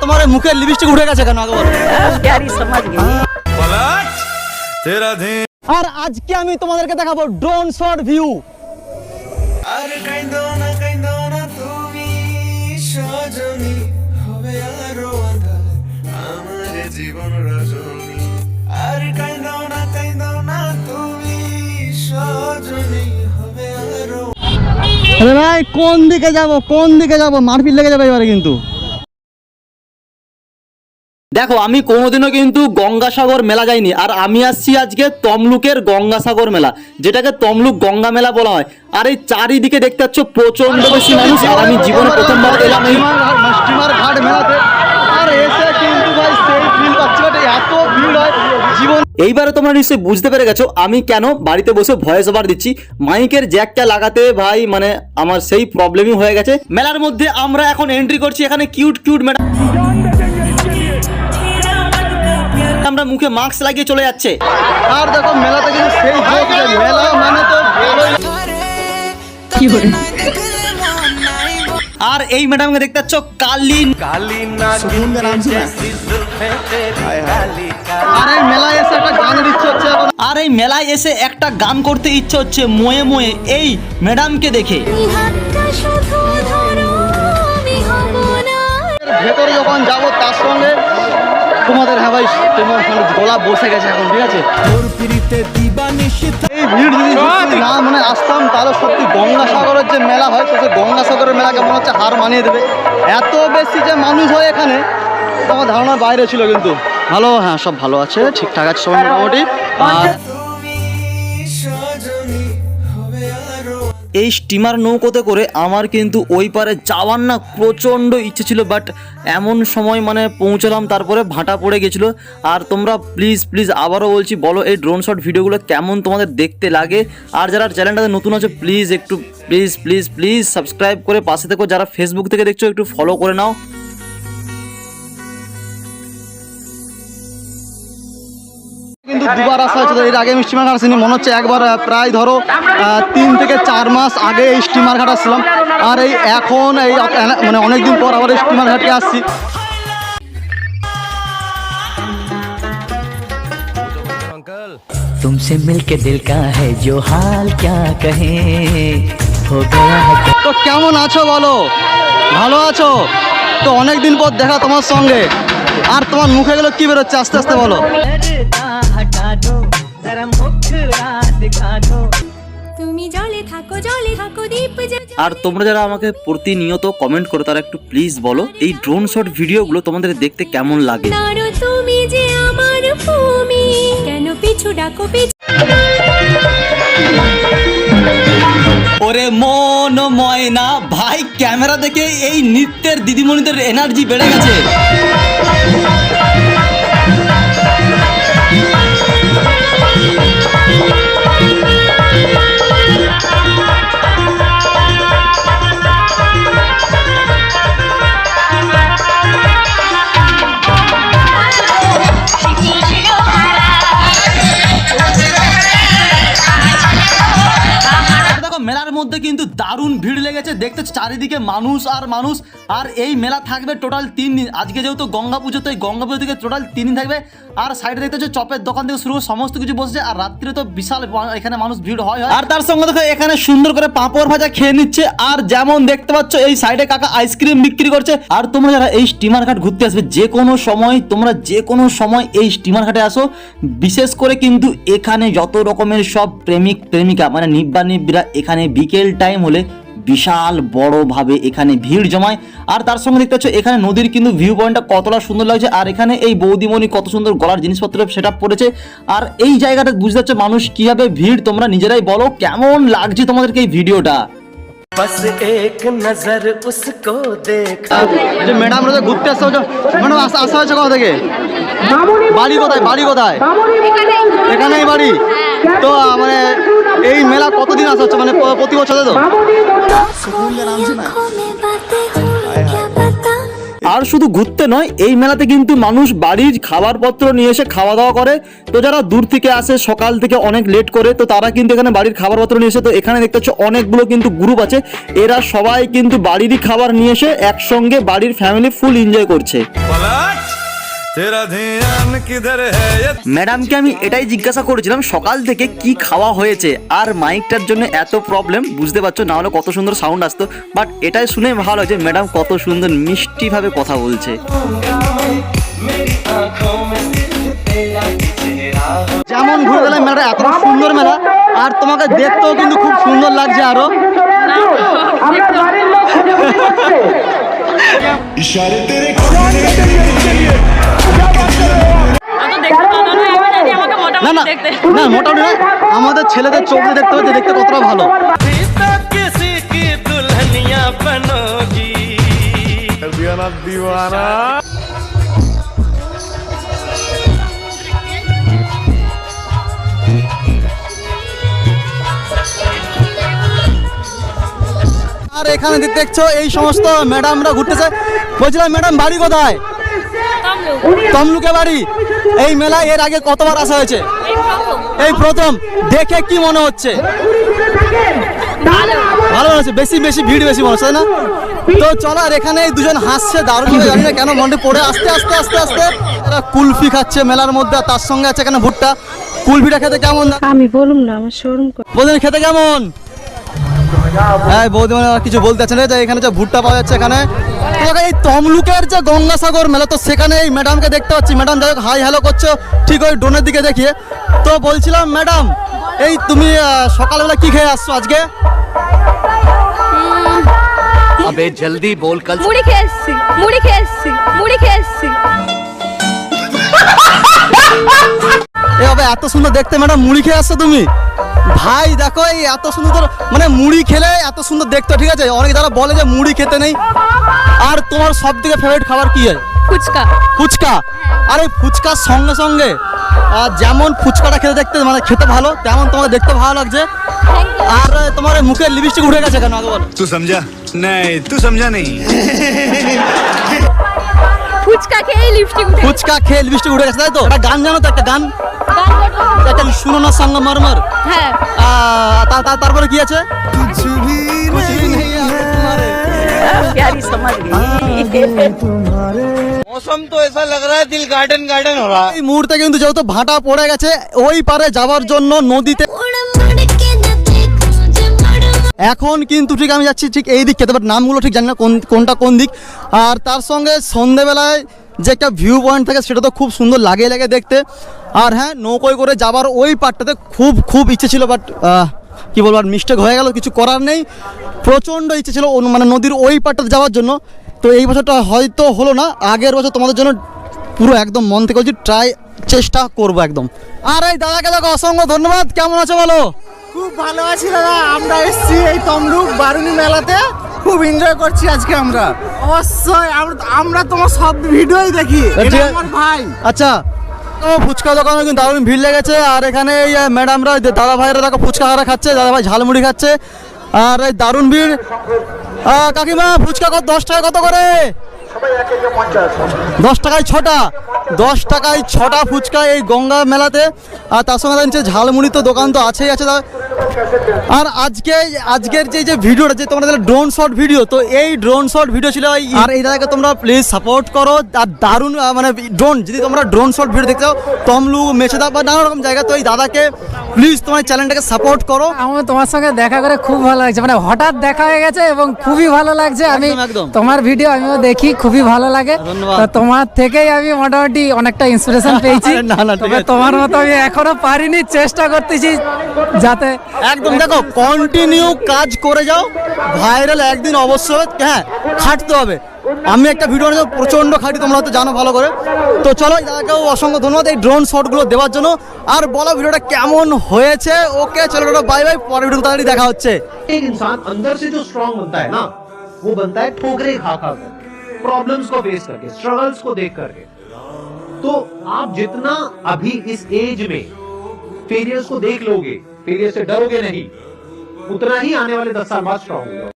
তোমার মুখের লিপস্টিক উঠে গেছে কেন? আগে আর আজকে আমি তোমাদেরকে দেখাবো ড্রোন শট ভিউ ভাই কোন দিকে যাব? কোন দিকে যাব? মারপিট লেগে যাবে এবারে কিন্তু। দেখো আমি কোনোদিনও কিন্তু গঙ্গাসাগর মেলা যাইনি। আর আমি আসছি আজকে তমলুকের গঙ্গাসাগর মেলা যেটাকে তমলুক গঙ্গা মেলা বলা হয়। আর এই চারিদিকে দেখতে পাচ্ছ প্রচণ্ড বেশি মানুষ আর আমি জীবনে প্রথমবার এলাম এই ঘাট মেলাতে। আর এসে কিন্তু ভাই সেই ফিল পাচ্ছি এত ভিড় হয় জীবন এইবারে তোমরা নিশ্চয়ই বুঝতে পেরে গেছো আমি কেন বাড়িতে বসে ভয়েস ওভার দিচ্ছি? মাইকের জ্যাকটা লাগাতে ভাই মানে আমার সেই প্রবলেমই হয়ে গেছে। মেলার মধ্যে আমরা এখন এন্ট্রি করছি এখানে কিউট কিউট ম্যাডাম আমরা মুখে মাস্ক লাগিয়ে চলে যাচ্ছে। আর দেখো মেলাতে কিন্তু সেই মেলা মানে কি আর এই ম্যাডামকে দেখতে পাচ্ছ কালিন আর এই মেলায় এসে একটা গান দিচ্ছে হচ্ছে আর এই মেলায় এসে একটা গান করতে ইচ্ছে হচ্ছে মোয়ে মোয়ে। এই ম্যাডামকে দেখে। ভেতরে যখন যাব তার তোমাদের হ্যাঁ ভাই তোমার গলা বসে গেছে এখন ঠিক আছে? এই ভিড় যদি না মানে আসতাম তাহলে সত্যি গঙ্গাসাগরের যে মেলা হয় গঙ্গাসাগরের মেলাকে মনে হচ্ছে হার মানিয়ে দেবে। এত বেশি যে মানুষ হয় এখানে আমার ধারণার বাইরে ছিল কিন্তু। ভালো হ্যাঁ সব ভালো আছে ঠিকঠাক আছে সবাই মোটামুটি। আর এই স্টিমার নৌকোতে করে আমার কিন্তু ওই পারে যাওয়ার না প্রচণ্ড ইচ্ছে ছিল বাট এমন সময় মানে পৌঁছলাম, তারপরে ভাটা পড়ে গেছিল। আর তোমরা প্লিজ প্লিজ আবারও বলছি, বলো এই ড্রোন শট ভিডিওগুলো কেমন তোমাদের দেখতে লাগে? আর যারা চ্যানেলটাতে নতুন আছে প্লিজ একটু প্লিজ প্লিজ প্লিজ সাবস্ক্রাইব করে পাশে থেকো। যারা ফেসবুক থেকে দেখছ, একটু ফলো করে নাও। দুবার আসা হয়েছে তো এর আগে আমি স্টিমার ঘাট আসিনি মনে হচ্ছে একবার আহ, প্রায় ধরো আহ, তিন থেকে চার মাস আগে এই স্টিমার ঘাট আসছিলাম আর এই এখন এই আপ- মানে অনেকদিন পর আবার এই স্টিমার ঘাটে আসছি तुमसे मिलके दिल का है जो हाल क्या कहें हो गया है তো কেমন আছো বলো ভালো আছো তো অনেকদিন পর দেখা তোমার সঙ্গে আর তোমার মুখে গেলো কি বেরোচ্ছে আস্তে আস্তে বলো पर्दा हटा दो जरा আর তোমরা যারা আমাকে প্রতিনিয়ত কমেন্ট করো তারা একটু প্লিজ বলো এই ড্রোন শট ভিডিওগুলো তোমাদের দেখতে কেমন লাগে? তুমি যে আমার ভূমি। কেন পিছু ডাকো পিছু ওরে মন ময়না ভাই ক্যামেরা দেখে এই নৃত্যের দিদিমণিদের এনার্জি বেড়ে গেছে। মেলার মধ্যে কিন্তু দারুণ ভিড় লেগেছে। দেখতে চারিদিকে মানুষ আর মানুষ। আর এই মেলা থাকবে টোটাল তিন দিন। আজকে যেহেতু গঙ্গা পুজো, তো এই গঙ্গা পুজো থেকে টোটাল তিন দিন থাকবে। আর সাইডে দেখতে হচ্ছে চপের দোকান থেকে শুরু সমস্ত কিছু বসছে। আর রাত্রে তো বিশাল এখানে মানুষ ভিড় হয়। আর তার সঙ্গে দেখো, এখানে সুন্দর করে পাঁপড় ভাজা খেয়ে নিচ্ছে। আর যেমন দেখতে পাচ্ছ, এই সাইডে কাকা আইসক্রিম বিক্রি করছে। আর তোমরা যারা এই স্টিমার ঘাট ঘুরতে আসবে, যে কোনো সময়, তোমরা যে কোনো সময় এই স্টিমার ঘাটে আসো। বিশেষ করে কিন্তু এখানে যত রকমের সব প্রেমিক, প্রেমিকা মানে নিব্বা নিব্বিরা এখানে এখানে বিকেল টাইম হলে বিশাল বড়ভাবে এখানে ভিড় জমায়। আর তার সঙ্গে দেখতে পাচ্ছ এখানে নদীর কিন্তু ভিউ পয়েন্টটা কতটা সুন্দর লাগছে আর এখানে এই বৌদিমণি কত সুন্দর গলার জিনিসপত্র সেট আপ করেছে। আর এই জায়গাটা বুঝতে পারছ মানুষ কীভাবে ভিড় তোমরা নিজেরাই বলো কেমন লাগছে তোমাদেরকে এই ভিডিওটা? বাড়ি কোথায়? বাড়ি কোথায়? এখানে বাড়ি? তো মানে এই মেলা কতদিন আসা হচ্ছে? মানে প্রতি বছরে তো? আর শুধু ঘুরতে নয় এই মেলাতে কিন্তু মানুষ বাড়ির খাবারপত্র নিয়ে এসে খাওয়া দাওয়া করে। তো যারা দূর থেকে আসে সকাল থেকে অনেক লেট করে তো তারা কিন্তু এখানে বাড়ির খাবারপত্র নিয়ে এসে তো এখানে দেখতে হচ্ছে অনেকগুলো কিন্তু গ্রুপ আছে। এরা সবাই কিন্তু বাড়িরই খাবার নিয়ে এসে একসঙ্গে বাড়ির ফ্যামিলি ফুল এনজয় করছে। ম্যাডামকে আমি এটাই জিজ্ঞাসা করেছিলাম সকাল থেকে কি খাওয়া হয়েছে আর মাইকটার জন্য এত প্রবলেম বুঝতে পারছ না হলে কত সুন্দর সাউন্ড আসতো বাট এটাই শুনে ভালো যে ম্যাডাম কত সুন্দর মিষ্টিভাবে কথা বলছে যেমন ঘুরে গেলাম মেলাটা এত সুন্দর মেলা আর তোমাকে দেখতেও কিন্তু খুব সুন্দর লাগছে আরও ইশারেতে না না না মোটামুটি না আমাদের ছেলেদের চোখ দেখতে হবে দেখতে কতটা ভালো। আর এখানে দেখছ এই সমস্ত ম্যাডামরা ঘুরতেছে। বলছিলাম ম্যাডাম বাড়ি কোথায়? তমলুকে বাড়ি। এই মেলা এর আগে কতবার আসা হয়েছে? এই প্রথম। দেখে কি মনে হচ্ছে? ভালো হচ্ছে বেশি বেশি ভিড় বেশি মনে হচ্ছে তাই না? তো চলো আর এখানে দুজন হাসছে দারুণ। জানি না কেন মনে পড়ে আস্তে আস্তে আস্তে আস্তে। তারা কুলফি খাচ্ছে মেলার মধ্যে আর তার সঙ্গে আছে এখানে ভুট্টা। কুলফিটা খেতে কেমন? আমি বলুম না আমার শোরুম বলছেন খেতে কেমন? হ্যাঁ বৌদিমা কিছু বলতে চাচ্ছে না যে এখানে যে ভুট্টা পাওয়া যাচ্ছে এখানে। এই তমলুকের যে গঙ্গাসাগর মেলা তো সেখানে এই ম্যাডামকে দেখতে পাচ্ছি। ম্যাডাম যাই হাই হ্যালো করছ। ঠিক ওই ড্রোনের দিকে দেখিয়ে। তো বলছিলাম ম্যাডাম এই তুমি সকালবেলা কি খেয়ে আসছো আজকে? আবে জলদি বল কাল মুড়ি খেয়ে এসছি মুড়ি খেয়ে এসছি মুড়ি খেয়ে এসছি। এ এত সুন্দর দেখতে ম্যাডাম মুড়ি খেয়ে আসছো তুমি? ভাই দেখো এই এত সুন্দর মানে মুড়ি খেলে এত সুন্দর দেখতো ঠিক আছে? অনেকে যারা বলে যে মুড়ি খেতে নেই আর তোমার সব থেকে ফেভারিট খাবার কি হয়? ফুচকা। ফুচকা? আরে ফুচকার সঙ্গে সঙ্গে আর যেমন ফুচকাটা খেতে দেখতে মানে খেতে ভালো তেমন তোমার দেখতে ভালো লাগছে। আর তোমার মুখের লিপস্টিক উঠে গেছে কেন? আগে বল। তুই সমঝা নাই তুই সমঝা নেই ফুচকা খেয়ে লিপস্টিক উঠে ফুচকা খেয়ে লিপস্টিক উঠে গেছে তাই তো একটা গান জানো তো একটা গান গান করবো? একটা শুনো না সঙ্গ মরমর হ্যাঁ আহ, তা- তা- তারপরে কি আছে কুছ ভি নেই আগে তোমারে। प्यारी समझ मौसम तो ऐसा लग रहा है दिल गार्डन गार्डन हो रहा এই মুহূর্তে কিন্তু যেহেতু ভাটা পড়ে গেছে ওই পারে যাওয়ার জন্য নদীতে এখন কিন্তু ঠিক আমি যাচ্ছি ঠিক এই দিক খেতে বাট নামগুলো ঠিক জানি না কোন কোনটা কোন দিক। আর তার সঙ্গে সন্ধেবেলায় যে একটা ভিউ পয়েন্ট থাকে, সেটা তো খুব সুন্দর লাগে লাগে দেখতে। আর হ্যাঁ নৌকোয় করে যাবার ওই পার্টটাতে খুব খুব ইচ্ছে ছিল বাট কি বলব, আর মিস্টেক হয়ে গেল, কিছু করার নেই। প্রচণ্ড ইচ্ছে ছিল মানে নদীর ওই পার্টটাতে যাওয়ার জন্য। তো এই বছরটা হয়তো হলো না, আগের বছর তোমাদের জন্য পুরো একদম মন থেকে বলছি ট্রাই চেষ্টা করব একদম। আর এই দাদাকে দেখো, অসংখ্য ধন্যবাদ। কেমন আছো বলো? খুব ভালো আছি দাদা। আমরা এসেছি এই তমলুক বারুনি মেলাতে। খুব এনজয় করছি আজকে আমরা। অবশ্যই আমরা- তোমার সব ভিডিওই দেখি। এটা আমার ভাই। আচ্ছা ও ফুচকা দোকানে কিন্তু দারুণ ভিড় লেগেছে। আর এখানে এই ম্যাডামরা দাদা ভাইরা দেখো ফুচকা খারা খাচ্ছে দাদা ভাই ঝালমুড়ি খাচ্ছে। আর এই দারুণ ভিড়। কাকিমা ফুচকা কত দশ টাকা কত করে? দশ টাকায় ছটা। দশ টাকায় ছটা ফুচকা এই গঙ্গা মেলাতে। আর তার সঙ্গে ঝালমুড়ি তো দোকান তো আছেই আছে আর আজকে আজকের যে যে ভিডিওটা যে তোমরা ড্রোন শট ভিডিও তো এই ড্রোন শট ভিডিও ছিল আর এই দাদাকে তোমরা প্লিজ সাপোর্ট করো। আর দারুণ মানে ড্রোন যদি তোমরা ড্রোন শট ভিডিও দেখতে চাও তমলু মেছেদা বা নানা রকম জায়গা তো এই দাদাকে প্লিজ তোমার চ্যানেলটাকে সাপোর্ট করো। আমার তোমার সঙ্গে দেখা করে খুব ভালো লাগছে। মানে হঠাৎ দেখা হয়ে গেছে এবং খুবই ভালো লাগছে। আমি। তোমার ভিডিও আমিও দেখি খুবই ভালো লাগে। তোমার থেকেই আমি মোটামুটি অনেকটা ইন্সপিরেশন পেয়েছি। তোমার মতো আমি এখনও পারিনি চেষ্টা করতেছি যাতে একদম দেখো কন্টিনিউ কাজ করে যাও ভাইরাল একদিন অবশ্যই হ্যাঁ খাটতে হবে আমি একটা ভিডিও নিয়ে প্রচণ্ড খাটি তোমরা হয়তো জানো ভালো করে তো চলো এই দাদাকেও অসংখ্য ধন্যবাদ এই ড্রোন শটগুলো দেওয়ার জন্য আর বলো ভিডিওটা কেমন হয়েছে ওকে চলো বাই বাই পরের ভিডিও তাড়াতাড়ি দেখা হচ্ছে एक इंसान अंदर से जो स्ट्रांग बनता है ना वो बनता है ठोकरे खा खा कर प्रॉब्लम्स को फेस करके स्ट्रगल्स को देख करके तो आप जितना अभी इस एज में फेलियर्स को देख लोगे फेलियर से डरोगे नहीं। उतना ही आने वाले दस साल बाद स्ट्रांग होगा।